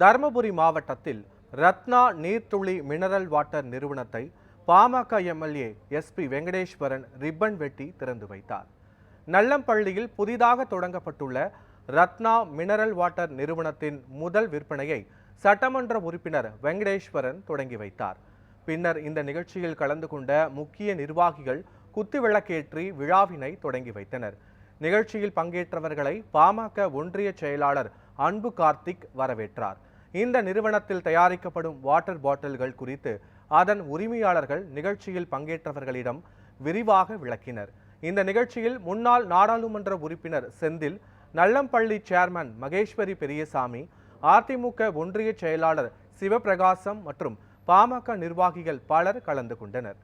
தருமபுரி மாவட்டத்தில் Ratna நீர்த்துளி mineral water நிறுவனத்தை PMK MLA SP Venkateswaran ribbon வெட்டி திறந்து வைத்தார். நல்லம்பள்ளியில் புதிதாக தொடங்கப்பட்டுள்ள ரத்னா மினரல் வாட்டர் நிறுவனத்தின் முதல் விற்பனையை சட்டமன்ற உறுப்பினர் வெங்கடேஸ்வரன் தொடங்கி வைத்தார். பின்னர் இந்த நிகழ்ச்சியில் கலந்து கொண்ட முக்கிய நிர்வாகிகள் குத்துவிளக்கேற்றி விழாவினை தொடங்கி வைத்தனர். நிகழ்ச்சியில் பங்கேற்றவர்களை பாமக ஒன்றிய செயலாளர் அன்பு கார்த்திக் வரவேற்றார். இந்த நிறுவனத்தில் தயாரிக்கப்படும் வாட்டர் பாட்டில்கள் குறித்து அதன் உரிமையாளர்கள் நிகழ்ச்சியில் பங்கேற்றவர்களிடம் விரிவாக விளக்கினர். இந்த நிகழ்ச்சியில் முன்னாள் நாடாளுமன்ற உறுப்பினர் செந்தில் நல்லம்பள்ளி சேர்மன் மகேஸ்வரி பெரியசாமி அதிமுக ஒன்றிய செயலாளர் சிவபிரகாசம் மற்றும் பாமக நிர்வாகிகள் பலர் கலந்து கொண்டனர்.